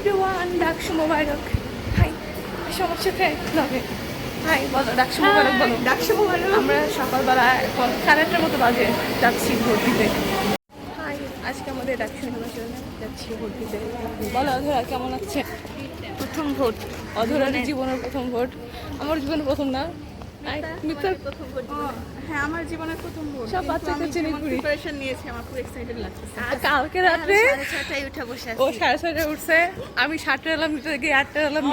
Everyone DUCSU মোবারক high সবার সাথে লগে হাই বলো ডাকসু মোবারক বলো। ডাকসু মোবারক আমরা সকালবেলা এখন সাড়ে আটটার মতো বাজে যাচ্ছি ভোট দিতে হাই আজকে আমাদের ডাকসু জন্য যাচ্ছি ভোট দিতে বলো অধরা কেমন আছে? প্রথম ভোট। অধরার জীবনের প্রথম ভোট। আমার জীবনের প্রথম না। হ্যাঁ আমার জীবনের প্রথম সব কিন্তু বাচ্চাকে আমি চিনি যেমন ঘুরি। preparation নিয়েছি আমার খুব এক্সাইটেড লাগছে কালকে রাত্রে সাড়ে ছটায় উঠে বসে ও সাড়ে ছটায় উঠছে। আমি সাতটা এলাম গিয়ে আটটা এলাম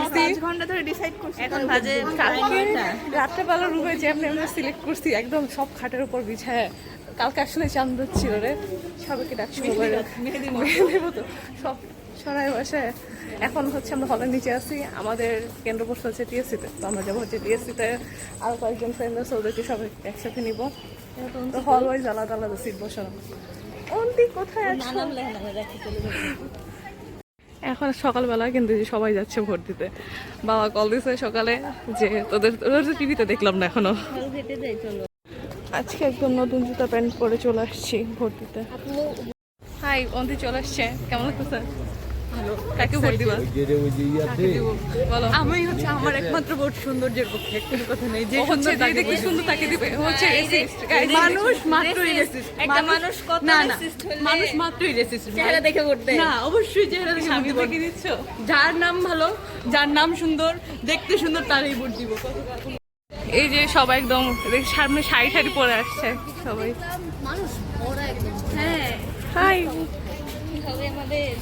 ঘণ্টা ধরে ডিসাইড করছি। এখন বাজে কালকে দিবো। রাত্রেবেলা রুমে যে আমরা সিলেক্ট করছি। একদম সব খাটের উপর বিছায়। কালকে আসলে চান্দ ছিল রে। সবাইকে ডাকছি মেহেদির মতো। সব সরাই বসে। এখন হচ্ছে আমরা হলের নিচে আছি। আমাদের কেন্দ্র পড়ছে হচ্ছে টিএসসিতে। তো আমরা যাব হচ্ছে টিএসসিতে। আরও কয়েকজন ফ্রেন্ড আছে ওদেরকে সবাই একসাথে নিব। তো হল ওয়াইজ আলাদা আলাদা সিট বসানো অন্তি কোথায় আছো? এখন সকালবেলা কিন্তু যে সবাই যাচ্ছে ভোট দিতে। বাবা কল দিছে সকালে যে তোদের তোদের টিভিতে দেখলাম না এখনও। আজকে একদম নতুন জুতা প্যান্ট পরে চলে আসছি ভোট দিতে। হাই অন্তি চলে আসছে। কেমন লাগতেছে? কাকে ভোট দিবা? আমি হচ্ছে আমার একমাত্র ভোট সৌন্দর্যের পক্ষে কোনো কথা নেই। যে হচ্ছে সুন্দর যে দেখতে সুন্দর তাকে দিবে। হচ্ছে মানুষ মাত্রই রেসিস্ট একটা মানুষ কত না না। হলে- মানুষ মাত্রই রেসিস্ট চেহারা দেখে ভোট দেয়। না অবশ্যই চেহারা দেখে ভোট থেকে দিচ্ছ? যার নাম ভালো যার নাম সুন্দর দেখতে সুন্দর তারই ভোট দিব। এই যে সবাই একদম সামনে শাড়ি শাড়ি পরে আসছে সবাই। মানুষ হ্যাঁ। হাই হবে আমাদের?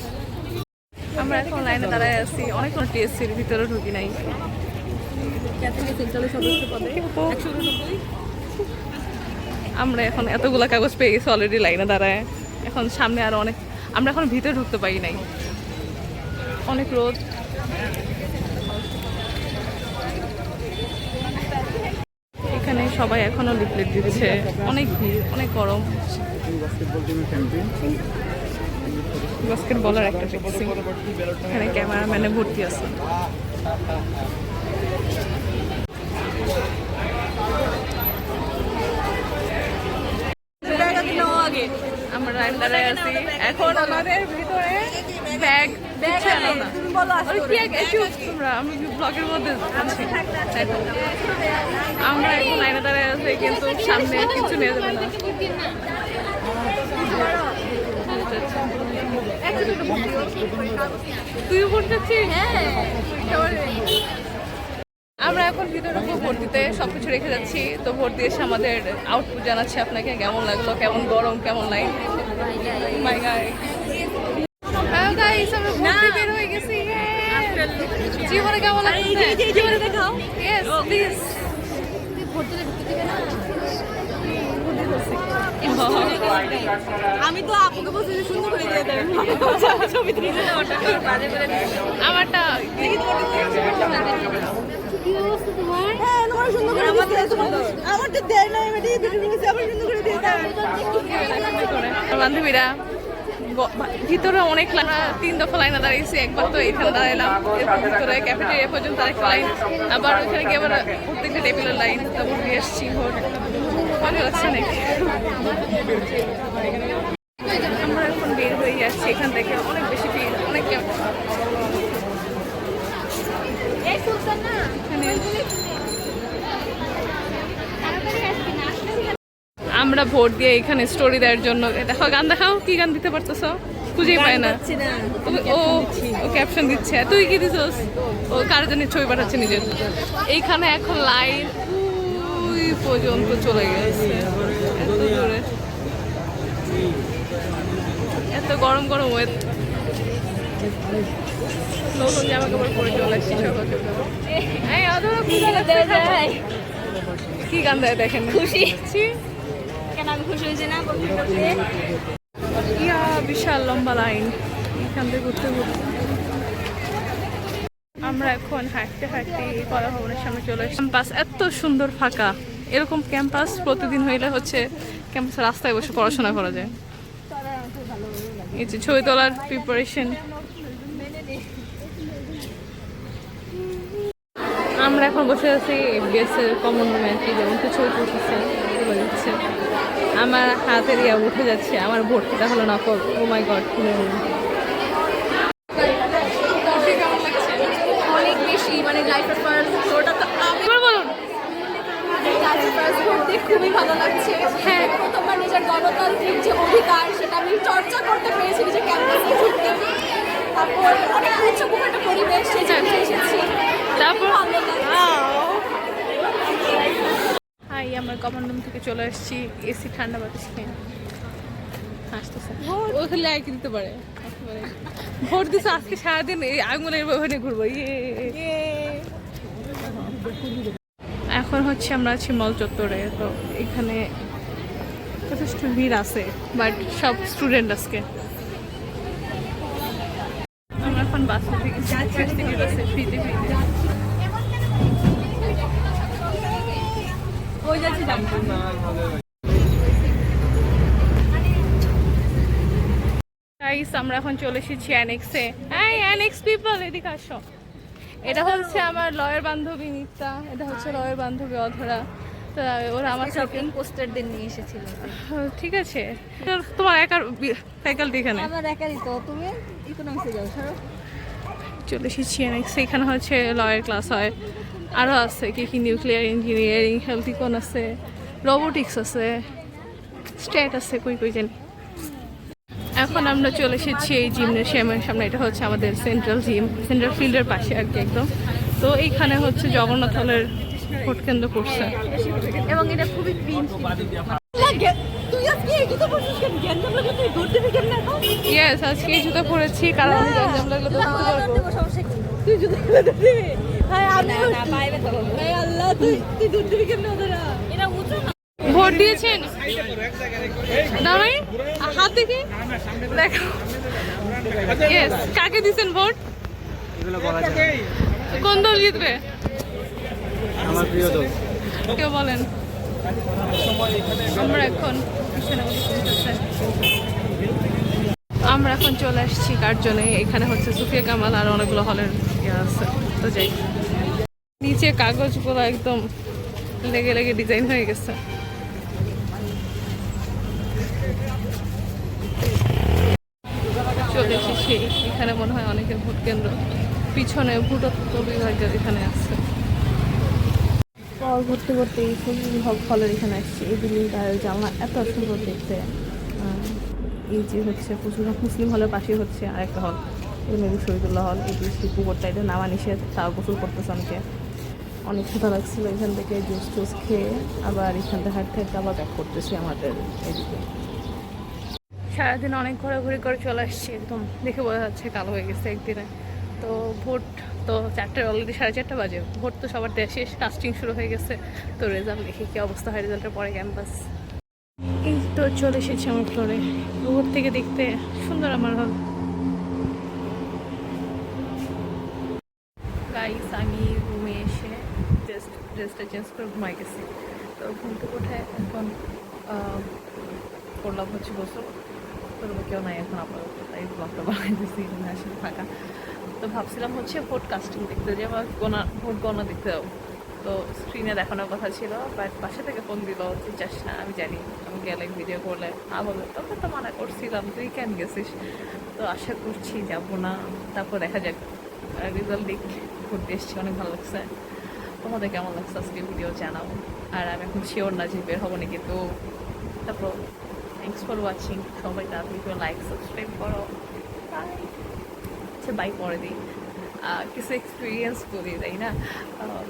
আমরা এখন লাইনে দাঁড়ায় আছি। অনেকক্ষণ টিএসসির ভিতরে ঢুকি নাই। আমরা এখন এতগুলা কাগজ পেয়ে গেছি অলরেডি লাইনে দাঁড়ায়। এখন সামনে আরও অনেক আমরা এখন ভিতরে ঢুকতে পারি নাই। অনেক রোদ। এখানে সবাই এখনও লিফলেট দিচ্ছে। অনেক ভিড়, অনেক গরম। বাস্কেট বলার একটা দেখছি এখানে ক্যামেরাম্যানে ভর্তি আছে আমরা দাঁড়ায় আছি এখন আমাদের ব্যাগ আমি ব্লগের মধ্যে আমরা এখন লাইনে দাঁড়ায় আছি, কিন্তু সামনে কিছু নিয়ে যাবে না। তুই ভোট দিচ্ছিস আমরা এখন ভিতরে ঢুকবো ভোট দিতে সবকিছু রেখে যাচ্ছি তো ভোট দিয়ে এসে আমাদের আউটপুট জানাচ্ছি আপনাকে কেমন লাগল কেমন গরম কেমন লাইন মাই গাই হয়ে! জীবনে কেমন লাগছে জীবনে দেখাও ইয়েস প্লিজ আমি তো আপুকে বলছি যে সুন্দর করে দিয়ে ছবি তুলে। আমারটা হ্যাঁ বান্ধবীরা ভিতরে অনেক তিন দফা লাইনে দাঁড়িয়েছি একবার তো এখানে দাঁড়ালাম এরপর ভিতরে ক্যাফেটেরিয়া পর্যন্ত আরেকটা লাইন আবার ওখানে গিয়ে আবার প্রত্যেকটা টেবিলের লাইন তারপর দিয়ে এসছি ভোট লাগছে অনেক আমরা এখন বের হয়ে যাচ্ছি এখান থেকে। অনেক বেশি ভিড় অনেক আমরা ভোট দিয়ে এখানে স্টোরি দেওয়ার জন্য। দেখো গান দেখাও কি গান দিতে পারতেছো? খুঁজেই পায় না। ও- ও ও ক্যাপশন দিচ্ছে। তুই কি দিছস? ও কার জন্য ছবি পাঠাচ্ছে নিজের? এইখানে এখন লাইন ওই পর্যন্ত চলে গেছে। এত দূরে। এত গরম গরম ওয়েদ। নতুন জামা কাপড় পরে চলে আসছি সকাল কি গান দেয় দেখেন? খুশি। কেন আমি খুশি হয়েছি না? ইয়া বিশাল লম্বা লাইন। এখান থেকে ঘুরতে ঘুরতে। আমরা এখন হাঁটতে হাঁটতে কলা ভবনের সামনে চলে এসেছি। ক্যাম্পাস এত সুন্দর ফাঁকা। এরকম ক্যাম্পাস প্রতিদিন হইলে হচ্ছে ক্যাম্পাসের রাস্তায় বসে পড়াশোনা করা যায়। এই যে ছবি তোলার প্রিপারেশন আমরা এখন বসে আছি বিএসের কমন রুমে কি যেমন কিছু ছবি তুলতেছে তুলে আমার হাতের ইয়া উঠে যাচ্ছে, আমার ভোটটা হলো না ও মাই গড তারপর হাই আমরা কমন রুম থেকে চলে এসেছি এসি ঠান্ডা বাতাস খেয়ে ওখানে দিতে পারে। আজকে সারাদিন এই আঙুলের ঘুরবো। ইয়ে। এখন হচ্ছে আমরা আছি মল চত্বরে। তো এখানে যথেষ্ট ভিড় আছে বাট সব স্টুডেন্ট আজকে। আমরা এখন বাসে থেকে ফ্রিতে ফ্রিতে। ওই যাচ্ছি গাইস আমরা এখন চলে এসেছি অ্যানেক্সে এই অ্যানেক্স পিপল এদিকে আসো। এটা হচ্ছে আমার লয়ের বান্ধবী নিত্যা এটা হচ্ছে লয়ের বান্ধবী অধরা। তা ওরা আমার শপিং পোস্টারদের নিয়ে এসেছিল। হ্যাঁ, ঠিক আছে। তোমার একার ফ্যাকাল্টি এখানে আমার একারই তো। তুমি ইকোনমিক্সে যাও সরো চলে এসেছি অ্যানেক্সে এখানে হচ্ছে লয়ের ক্লাস হয়। আরও আছে কি কি নিউক্লিয়ার ইঞ্জিনিয়ারিং হেলথ ইকন আছে রোবোটিক্স আছে স্টেট আছে কই কই জানি এখন আমরা চলে এসেছি এই জিমনেশিয়ামের সামনে এটা হচ্ছে আমাদের সেন্ট্রাল জিম সেন্ট্রাল ফিল্ডের পাশে আর কি একদম তো এইখানে হচ্ছে জগন্নাথ হলের ভোট কেন্দ্র করছে এবং এটা খুবই আজকে এই জুতো পরেছি কারণ আমি জানতাম লাগল তো তুই জুতো ভোট দিয়েছেন? দাও নাই? হাত দেখি। দেখো। কাকে দিয়েছেন ভোট? কোন দল জিতবে? আমার প্রিয় দল। কেউ বলেন। আমরা এখন আমরা এখন চলে আসছি কার্জনে এখানে হচ্ছে সুফিয়া কামাল আর অনেকগুলো হলের ইয়ে আছে। তো যাই। নিচে কাগজ কাগজগুলো একদম লেগে লেগে ডিজাইন হয়ে গেছে। চলে এসেছি এখানে মনে হয় অনেকের ভোট কেন্দ্র। পিছনে ভূতত্ত্ব বিভাগের এখানে আছে। ঘুরতে ঘুরতে এই ফজলুল হলের এখানে আসছি। এই বিল্ডিংটার জানলা এত সুন্দর দেখতে। এই যে হচ্ছে হক মুসলিম হলের পাশে হচ্ছে আরেকটা হল। মেবি শহীদুল্লাহ হল, এই যে সেই পুকুরটা এটা নামা নিষেধ, তাও গোসল করতেছে অনেকে। অনেক ক্ষুধা লাগছিল এখান থেকে জুস টুস খেয়ে, আবার এখান থেকে হাঁটতে হাঁটতে আবার ব্যাক করতেছি আমাদের এদিকে। সারাদিন অনেক ঘোরাঘুরি করে চলে আসছি একদম, দেখে বোঝা যাচ্ছে কালো হয়ে গেছে একদিনে। তো ভোট তো চারটে অলরেডি সাড়ে চারটা বাজে। ভোট তো সবার দেশে কাস্টিং শুরু হয়ে গেছে। তো রেজাল্ট দেখি কী অবস্থা হয় রেজাল্টের পরে ক্যাম্পাস এই তো চলে এসেছি আমার ফ্লোরে উপর থেকে দেখতে সুন্দর আমার হল গাইস আমি ড্রেসটা চেঞ্জ করে ঘুমাই গেছি তো ঘুম থেকে উঠে এখন করলাম হচ্ছে গোসল। করব কেউ নাই এখন আপাতত, তাই ব্লগটা বানাইতেছি এখানে আসলে ফাঁকা। তো ভাবছিলাম হচ্ছে ভোট কাস্টিং দেখতে যে আমার গোনা, ভোট গণনা দেখতে যাব। তো স্ক্রিনে দেখানোর কথা ছিল বাট পাশে থেকে ফোন দিল তুই যাস না, আমি জানি, আমি গেলে ভিডিও করলে আ বলল তোকে তো মানা করছিলাম তুই কেন গেছিস? তো আশা করছি যাব না, তারপর দেখা যাক। রেজাল্ট দিক ঘুরতে এসেছি, অনেক ভালো লাগছে। তোমাদের কেমন লাগছে আজকে ভিডিও জানাও? আর আমি এখন শিওর না যে বের হব নাকি, তো তারপর থ্যাংকস ফর ওয়াচিং সবাই তাড়াতাড়ি করে লাইক সাবস্ক্রাইব করো। বাই আচ্ছা বাই পরে দিই। কিছু এক্সপিরিয়েন্স করি, তাই না?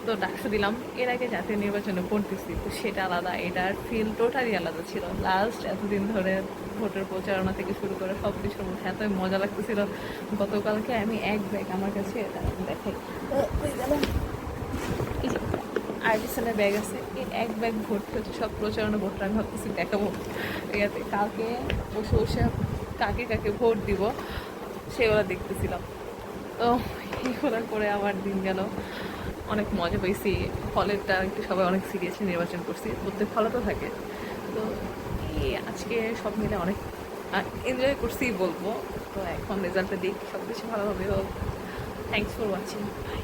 তো ডাকসু দিলাম। এর আগে জাতীয় নির্বাচনে ভোট দিচ্ছি তো সেটা আলাদা। এটার ফিল টোটালি আলাদা ছিল। লাস্ট এতদিন ধরে ভোটের প্রচারণা থেকে শুরু করে সব কিছুর মধ্যে এতই মজা লাগতেছিল। গতকালকে আমি এক ব্যাগ আমার কাছে দেখাই। আর্টিসানের ব্যাগ আছে। এই এক ব্যাগ ভর্তি হচ্ছে, সব প্রচারণা ভোটটা আমি ভাবতেছি দেখাবো। ঠিক আছে কালকে বসে বসে কাকে কাকে ভোট দিব, সেগুলো দেখতেছিলাম। তো এগুলো করে আমার দিন গেল। অনেক মজা পেয়েছি ফলেরটা একটু সবাই অনেক সিরিয়াসলি নির্বাচন করছি। প্রত্যেক ফলে তো থাকে। তো এই আজকে সব মিলে অনেক এনজয় করছি বলব। তো এখন রেজাল্টটা দিক সব কিছু ভালোভাবে হোক। Thanks for watching by